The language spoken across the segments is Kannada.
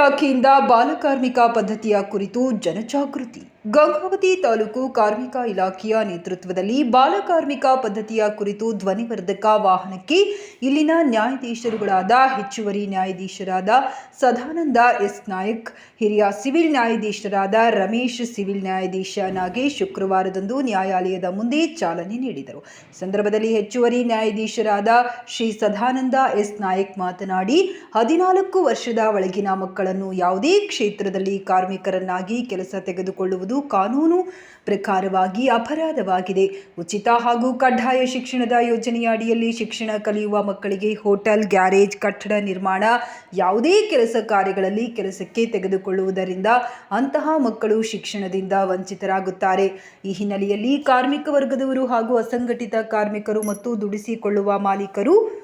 ಇಲಾಖೆಯಿಂದ ಬಾಲಕಾರ್ಮಿಕ ಪದ್ಧತಿಯ ಕುರಿತು ಜನಜಾಗೃತಿ. ಗಂಗಾವತಿ ತಾಲೂಕು ಕಾರ್ಮಿಕ ಇಲಾಖೆಯ ನೇತೃತ್ವದಲ್ಲಿ ಬಾಲಕಾರ್ಮಿಕ ಪದ್ಧತಿಯ ಕುರಿತು ಧ್ವನಿವರ್ಧಕ ವಾಹನಕ್ಕೆ ಇಲ್ಲಿನ ನ್ಯಾಯಾಧೀಶರುಗಳಾದ ಹೆಚ್ಚುವರಿ ನ್ಯಾಯಾಧೀಶರಾದ ಸದಾನಂದ ಎಸ್. ನಾಯಕ್, ಹಿರಿಯ ಸಿವಿಲ್ ನ್ಯಾಯಾಧೀಶರಾದ ರಮೇಶ್, ಸಿವಿಲ್ ನ್ಯಾಯಾಧೀಶ ನಾಗೇಶ್ ಶುಕ್ರವಾರದಂದು ನ್ಯಾಯಾಲಯದ ಮುಂದೆ ಚಾಲನೆ ನೀಡಿದರು. ಸಂದರ್ಭದಲ್ಲಿ ಹೆಚ್ಚುವರಿ ನ್ಯಾಯಾಧೀಶರಾದ ಶ್ರೀ ಸದಾನಂದ ಎಸ್. ನಾಯಕ್ ಮಾತನಾಡಿ, ಹದಿನಾಲ್ಕು ವರ್ಷದ ಒಳಗಿನ ಮಕ್ಕಳನ್ನು ಯಾವುದೇ ಕ್ಷೇತ್ರದಲ್ಲಿ ಕಾರ್ಮಿಕರನ್ನಾಗಿ ಕೆಲಸ ತೆಗೆದುಕೊಳ್ಳುವುದು ಕಾನೂನು ಪ್ರಕಾರವಾಗಿ ಅಪರಾಧವಾಗಿದೆ. ಉಚಿತ ಹಾಗೂ ಕಡ್ಡಾಯ ಶಿಕ್ಷಣದ ಯೋಜನೆಯ ಅಡಿಯಲ್ಲಿ ಶಿಕ್ಷಣ ಕಲಿಯುವ ಮಕ್ಕಳಿಗೆ ಹೋಟೆಲ್, ಗ್ಯಾರೇಜ್, ಕಟ್ಟಡ ನಿರ್ಮಾಣ ಯಾವುದೇ ಕೆಲಸ ಕಾರ್ಯಗಳಲ್ಲಿ ಕೆಲಸಕ್ಕೆ ತೆಗೆದುಕೊಳ್ಳುವುದರಿಂದ ಅಂತಹ ಮಕ್ಕಳು ಶಿಕ್ಷಣದಿಂದ ವಂಚಿತರಾಗುತ್ತಾರೆ. ಈ ಹಿನ್ನೆಲೆಯಲ್ಲಿ ಕಾರ್ಮಿಕ ವರ್ಗದವರು ಹಾಗೂ ಅಸಂಘಟಿತ ಕಾರ್ಮಿಕರು ಮತ್ತು ದುಡಿಸಿಕೊಳ್ಳುವ ಮಾಲೀಕರು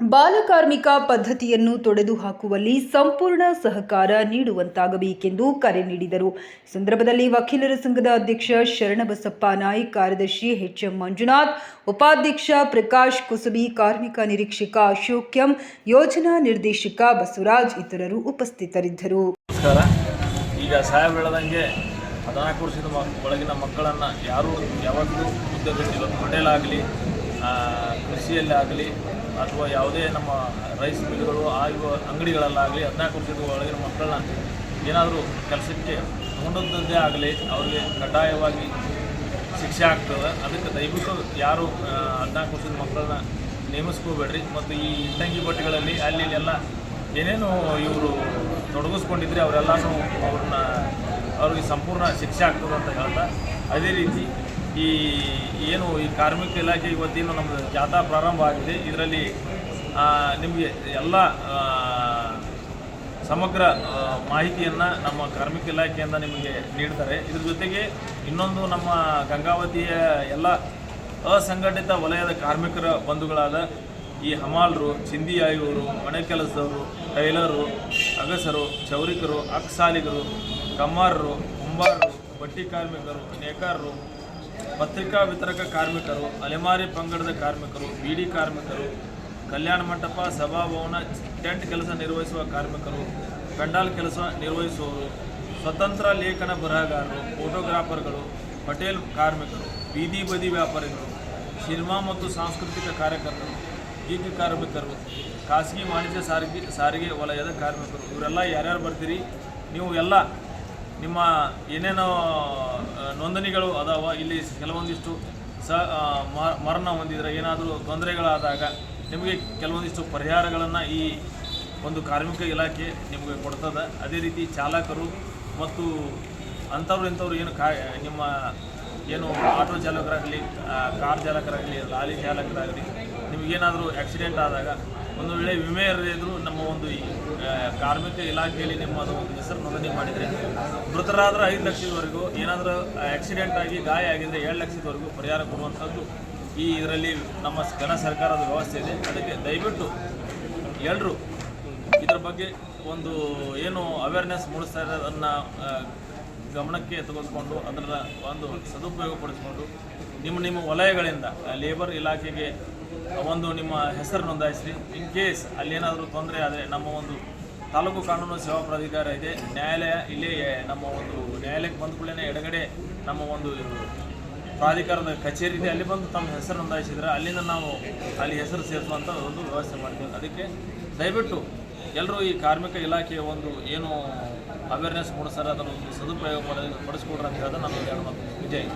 ಬಾಲಕಾರ್ಮಿಕ ಪದ್ಧತಿಯನ್ನು ತೊಡೆದು ಹಾಕುವಲ್ಲಿ ಸಂಪೂರ್ಣ ಸಹಕಾರ ನೀಡುವಂತಾಗಬೇಕೆಂದು ಕರೆ ನೀಡಿದರು. ಸಂದರ್ಭದಲ್ಲಿ ವಕೀಲರ ಸಂಘದ ಅಧ್ಯಕ್ಷ ಶರಣಬಸಪ್ಪ ನಾಯ್ಕ್, ಕಾರ್ಯದರ್ಶಿ ಎಚ್ ಎಂ ಮಂಜುನಾಥ್, ಉಪಾಧ್ಯಕ್ಷ ಪ್ರಕಾಶ್ ಕುಸುಬಿ, ಕಾರ್ಮಿಕ ನಿರೀಕ್ಷಕ ಅಶೋಕ್ ಎಂ ಯೋಜನಾ ನಿರ್ದೇಶಕ ಬಸವರಾಜ್ ಇತರರು ಉಪಸ್ಥಿತರಿದ್ದರು. ಈಗ ಒಳಗಿನ ಮಕ್ಕಳನ್ನು ಯಾರು ಯಾವಾಗಲೂ ಕೃಷಿಯಲ್ಲಾಗಲಿ ಅಥವಾ ಯಾವುದೇ ನಮ್ಮ ರೈಸ್ ಮಿಲ್ಗಳು ಆಗಿರುವ ಅಂಗಡಿಗಳಲ್ಲಾಗಲಿ ಹದಿನಾಲ್ಕು ವರ್ಷದ ಒಳಗಿನ ಮಕ್ಕಳನ್ನ ಏನಾದರೂ ಕೆಲಸಕ್ಕೆ ತಗೊಂಡದ್ದೇ ಆಗಲಿ ಅವರಿಗೆ ಕಡ್ಡಾಯವಾಗಿ ಶಿಕ್ಷೆ ಆಗ್ತದೆ. ಅದಕ್ಕೆ ದಯವಿಟ್ಟು ಯಾರು ಹದಿನಾಲ್ಕು ವರ್ಷದ ಮಕ್ಕಳನ್ನ ನೇಮಿಸ್ಕೋಬೇಡ್ರಿ. ಮತ್ತು ಈ ಇಟ್ಟಂಗಿ ಬಟ್ಟೆಗಳಲ್ಲಿ ಅಲ್ಲಿ ಎಲ್ಲ ಏನೇನು ಇವರು ತೊಡಗಿಸ್ಕೊಂಡಿದ್ರೆ ಅವರೆಲ್ಲನೂ ಅವ್ರನ್ನ ಅವ್ರಿಗೆ ಸಂಪೂರ್ಣ ಶಿಕ್ಷೆ ಆಗ್ತದೆ ಅಂತ ಹೇಳ್ತಾ, ಅದೇ ರೀತಿ ಈ ಏನು ಈ ಕಾರ್ಮಿಕ ಇಲಾಖೆ ಇವತ್ತೇನು ನಮ್ಮದು ಜಾಥಾ ಪ್ರಾರಂಭ ಆಗಿದೆ. ಇದರಲ್ಲಿ ನಿಮಗೆ ಎಲ್ಲ ಸಮಗ್ರ ಮಾಹಿತಿಯನ್ನು ನಮ್ಮ ಕಾರ್ಮಿಕ ಇಲಾಖೆಯಿಂದ ನಿಮಗೆ ನೀಡ್ತಾರೆ. ಇದ್ರ ಜೊತೆಗೆ ಇನ್ನೊಂದು ನಮ್ಮ ಗಂಗಾವತಿಯ ಎಲ್ಲ ಅಸಂಘಟಿತ ವಲಯದ ಕಾರ್ಮಿಕರ ಬಂಧುಗಳಾದ ಈ ಹಮಾಲರು ಚಿಂದಿ ಆಯುವರು ಮನೆ ಕೆಲಸದವರು, ಟೈಲರು, ಅಗಸರು, ಚೌರಿಕರು, ಅಕ್ಸಾಲಿಗರು, ಕಮ್ಮಾರರು, ಕುಂಬಾರರು, ಬಟ್ಟಿ ಕಾರ್ಮಿಕರು, ನೇಕಾರರು ಪತ್ರಿಕಾ ವಿತರಕ ಕಾರ್ಮಿಕರು, ಅಲೆಮಾರಿ ಪಂಗಡದ ಕಾರ್ಮಿಕರು, ಬಿಡಿ ಕಾರ್ಮಿಕರು, ಕಲ್ಯಾಣ ಮಂಟಪ, ಸಭಾಭವನ, ಟೆಂಟ್ ಕೆಲಸ ನಿರ್ವಹಿಸುವ ಕಾರ್ಮಿಕರು, ಪೆಂಡಾಲ್ ಕೆಲಸ ನಿರ್ವಹಿಸುವವರು, ಸ್ವತಂತ್ರ ಲೇಖನ ಬರಹಗಾರರು, ಫೋಟೋಗ್ರಾಫರ್ಗಳು ಪಟೇಲ್ ಕಾರ್ಮಿಕರು, ಬೀದಿ ಬದಿ ವ್ಯಾಪಾರಿಗಳು, ಸಿನಿಮಾ ಮತ್ತು ಸಾಂಸ್ಕೃತಿಕ ಕಾರ್ಯಕರ್ತರು ಗೀಗ ಕಾರ್ಮಿಕರು, ಖಾಸಗಿ ವಾಣಿಜ್ಯ ಸಾರಿಗೆ ಸಾರಿಗೆ ವಲಯದ ಕಾರ್ಮಿಕರು. ಇವರೆಲ್ಲ ಯಾರ್ಯಾರು ಬರ್ತೀರಿ? ನೀವು ಎಲ್ಲ ನಿಮ್ಮ ಏನೇನೋ ನೋಂದಣಿಗಳು ಅದಾವ, ಇಲ್ಲಿ ಕೆಲವೊಂದಿಷ್ಟು ಸ ಮರಣ ಹೊಂದಿದ್ರೆ ಏನಾದರೂ ತೊಂದರೆಗಳಾದಾಗ ನಿಮಗೆ ಕೆಲವೊಂದಿಷ್ಟು ಪರಿಹಾರಗಳನ್ನು ಈ ಒಂದು ಕಾರ್ಮಿಕ ಇಲಾಖೆ ನಿಮಗೆ ಕೊಡ್ತದೆ. ಅದೇ ರೀತಿ ಚಾಲಕರು ಮತ್ತು ಅಂಥವ್ರು ಇಂಥವ್ರು ಏನು ಕಾ, ನಿಮ್ಮ ಏನು ಆಟೋ ಚಾಲಕರಾಗಲಿ ಕಾರ್ ಚಾಲಕರಾಗಲಿ, ಲಾರಿ ಚಾಲಕರಾಗಲಿ ನಿಮಗೇನಾದರೂ ಆಕ್ಸಿಡೆಂಟ್ ಆದಾಗ ಒಂದು ವೇಳೆ ವಿಮೆ ಇರದಿದ್ರು ನಮ್ಮ ಒಂದು ಈ ಕಾರ್ಮಿಕ ಇಲಾಖೆಯಲ್ಲಿ ನಿಮ್ಮದು ಒಂದು ಹೆಸರು ನೋಂದಣಿ ಮಾಡಿದರೆ ಮೃತರಾದ್ರೆ ಐದು ಲಕ್ಷದವರೆಗೂ, ಏನಾದರೂ ಆಕ್ಸಿಡೆಂಟ್ ಆಗಿ ಗಾಯ ಆಗಿದ್ದರೆ ಏಳು ಲಕ್ಷದವರೆಗೂ ಪರಿಹಾರ ಕೊಡುವಂಥದ್ದು ಈ ಇದರಲ್ಲಿ ನಮ್ಮ ಘನ ಸರ್ಕಾರದ ವ್ಯವಸ್ಥೆ ಇದೆ. ಅದಕ್ಕೆ ದಯವಿಟ್ಟು ಎಲ್ಲರೂ ಇದರ ಬಗ್ಗೆ ಒಂದು ಏನು ಅವೇರ್ನೆಸ್ ಮೂಡಿಸ್ತಾ ಇರೋದನ್ನು ಗಮನಕ್ಕೆ ತೆಗೆದುಕೊಂಡು ಅದರ ಒಂದು ಸದುಪಯೋಗಪಡಿಸಿಕೊಂಡು ನಿಮ್ಮ ನಿಮ್ಮ ವಲಯಗಳಿಂದ ಲೇಬರ್ ಇಲಾಖೆಗೆ ಒಂದು ನಿಮ್ಮ ಹೆಸರು ನೋಂದಾಯಿಸಿ ಇನ್ ಕೇಸ್ ಅಲ್ಲೇನಾದರೂ ತೊಂದರೆ ಆದರೆ ನಮ್ಮ ಒಂದು ತಾಲೂಕು ಕಾನೂನು ಸೇವಾ ಪ್ರಾಧಿಕಾರ ಇದೆ. ನ್ಯಾಯಾಲಯ ಇಲ್ಲೇ ನಮ್ಮ ಒಂದು ನ್ಯಾಯಾಲಯಕ್ಕೆ ಬಂದ ಕೂಡಲೇ ಎಡಗಡೆ ನಮ್ಮ ಒಂದು ಪ್ರಾಧಿಕಾರದ ಕಚೇರಿ ಇದೆ. ಅಲ್ಲಿ ಬಂದು ತಮ್ಮ ಹೆಸರು ನೋಂದಾಯಿಸಿದ್ರೆ ಅಲ್ಲಿಂದ ನಾವು ಅಲ್ಲಿ ಹೆಸರು ಸೇರಿಸುವಂಥ ಒಂದು ವ್ಯವಸ್ಥೆ ಮಾಡ್ತೀವಿ. ಅದಕ್ಕೆ ದಯವಿಟ್ಟು ಎಲ್ಲರೂ ಈ ಕಾರ್ಮಿಕ ಇಲಾಖೆಯ ಒಂದು ಏನು ಅವೇರ್ನೆಸ್ ಮೂಡಿಸ್ತಾರೆ, ಅದನ್ನು ಸದುಪಯೋಗ ಪಡ ಪಡಿಸ್ಕೊಡ್ರಿ ಅಂತ ಹೇಳಿದ್ರೆ ನಾನು ಹೇಳ್ಬೋದು ವಿಜಯ್